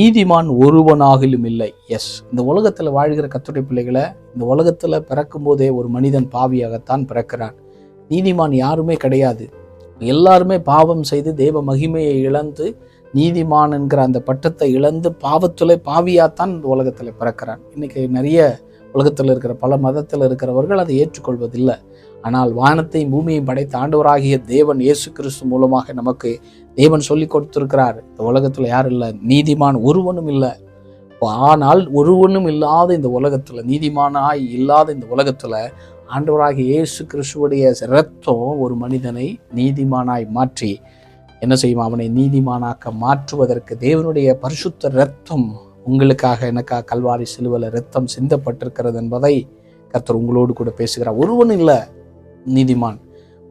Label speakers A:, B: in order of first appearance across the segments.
A: நீதிமான் ஒருவனாகிலும் இல்லை. எஸ் இந்த உலகத்தில் வாழ்கிற கத்துடைய பிள்ளைகளை இந்த உலகத்தில் பிறக்கும் போதே ஒரு மனிதன் பாவியாகத்தான் பிறக்கிறான். நீதிமான் யாருமே கிடையாது. எல்லாருமே பாவம் செய்து தேவ மகிமையை இழந்து நீதிமான் என்கிற அந்த பட்டத்தை இழந்து பாவத்தில் பாவியாகத்தான் இந்த உலகத்தில் பிறக்கிறான். இன்னைக்கு நிறைய உலகத்தில் இருக்கிற பல மதத்தில் இருக்கிறவர்கள் அதை ஏற்றுக்கொள்வதில்லை. ஆனால் வானத்தையும் பூமியையும் படைத்த ஆண்டவராகிய தேவன் இயேசு கிறிஸ்து மூலமாக நமக்கு தேவன் சொல்லி கொடுத்திருக்கிறார். இந்த உலகத்தில் யாரும் இல்லை நீதிமான் ஒருவனும் இல்லை. ஆனால் ஒருவனும் இல்லாத இந்த உலகத்தில் நீதிமானாய் இல்லாத இந்த உலகத்தில் ஆண்டவராகிய இயேசு கிறிஸ்துவுடைய இரத்தம் ஒரு மனிதனை நீதிமானாய் மாற்றி என்ன செய்யும்? அவனை நீதிமானாக்க மாற்றுவதற்கு தேவனுடைய பரிசுத்த இரத்தம் உங்களுக்காக எனக்காக கல்வாரி சிலுவில் இரத்தம் சிந்தப்பட்டிருக்கிறது என்பதை கர்த்தர் உங்களோடு கூட பேசுகிறார். ஒருவன் இல்லை நீதிமான்.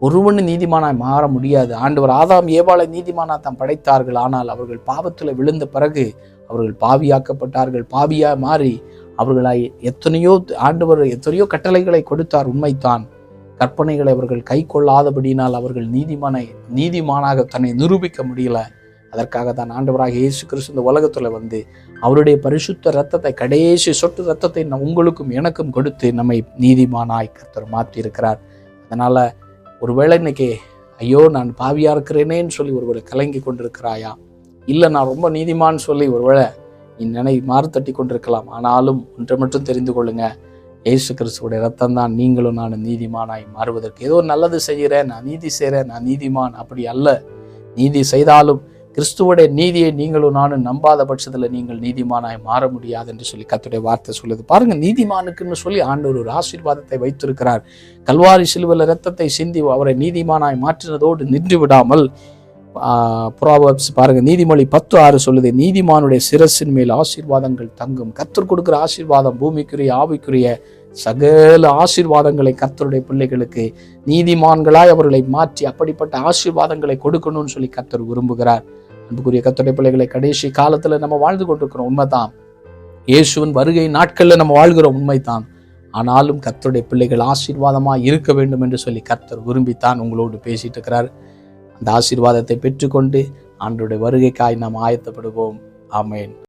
A: ஒருவன் நீதிமானாய் மாற முடியாது. ஆண்டவர் ஆதாம் ஏவாளை நீதிமானா தாம் படைத்தார்கள். ஆனால் அவர்கள் பாவத்தில் விழுந்த பிறகு அவர்கள் பாவியாக்கப்பட்டார்கள். பாவியா மாறி அவர்களாய் எத்தனையோ ஆண்டவர் எத்தனையோ கட்டளைகளை கொடுத்தார் உண்மைத்தான் கற்பனைகளை அவர்கள் கை கொள்ளாதபடியினால் அவர்கள் நீதிமானை நீதிமானாக தன்னை நிரூபிக்க முடியல. அதற்காக தான் ஆண்டவராக இயேசு கிறிஸ்து இந்த உலகத்தில் வந்து அவருடைய பரிசுத்த ரத்தத்தை கடைசி சொட்டு ரத்தத்தை நம் உங்களுக்கும் எனக்கும் கொடுத்து நம்மை நீதிமானாய் கர்த்தர் மாற்றியிருக்கிறார். அதனால் ஒருவேளை இன்னைக்கு ஐயோ நான் பாவியாக இருக்கிறேனேன்னு சொல்லி ஒருவேளை கலங்கி கொண்டிருக்கிறாயா? இல்லை நான் ரொம்ப நீதிமான்னு சொல்லி ஒருவேளை நீ நினை மாறு தட்டி கொண்டிருக்கலாம். ஆனாலும் ஒன்றை மட்டும் தெரிந்து கொள்ளுங்க. ஏசு கிறிஸ்துவோடைய ரத்தம் தான் நீங்களும் நான் நீதிமானாய் மாறுவதற்கு ஏதோ நல்லது செய்கிறேன். நான் நீதி செய்கிறேன். நான் நீதிமான். அப்படி அல்ல. நீதி செய்தாலும் கிறிஸ்துவோடைய நீதியை நீங்களும் நானும் நம்பாத பட்சத்தில் நீங்கள் நீதிமானாய் மாற முடியாது என்று சொல்லி கத்துடைய வார்த்தை சொல்லுது. பாருங்க நீதிமானுக்குன்னு சொல்லி ஆண்டவர் ஒரு ஆசீர்வாதத்தை வைத்திருக்கிறார். கல்வாரி சிலுவில் ரத்தத்தை சிந்தி அவரை நீதிமானாய் மாற்றினதோடு நின்று விடாமல் புறாவப்ஸ் பாருங்க நீதிமொழி பத்து ஆறு சொல்லுது நீதிமானுடைய சிரசின் மேல் ஆசீர்வாதங்கள் தங்கும். கத்தர் கொடுக்குற ஆசீர்வாதம் பூமிக்குரிய ஆவிக்குரிய சகல ஆசீர்வாதங்களை கத்தருடைய பிள்ளைகளுக்கு நீதிமான்களாய் அவர்களை மாற்றி அப்படிப்பட்ட ஆசீர்வாதங்களை கொடுக்கணும்னு சொல்லி கத்தர் விரும்புகிறார். அன்புக்குரிய கத்துடைய பிள்ளைகளை கடைசி காலத்தில் நம்ம வாழ்ந்து கொண்டிருக்கிறோம். உண்மைதான். இயேசுவின் வருகை நாட்களில் நம்ம வாழ்கிறோம் உண்மைதான். ஆனாலும் கத்தருடைய பிள்ளைகள் ஆசீர்வாதமாக இருக்க வேண்டும் என்று சொல்லி கர்த்தர் விரும்பித்தான் உங்களோடு பேசிட்டு இருக்கிறார். அந்த ஆசீர்வாதத்தை பெற்றுக்கொண்டு ஆண்டோடைய வருகைக்காய் நாம் ஆயத்தப்படுவோம். ஆமேன்.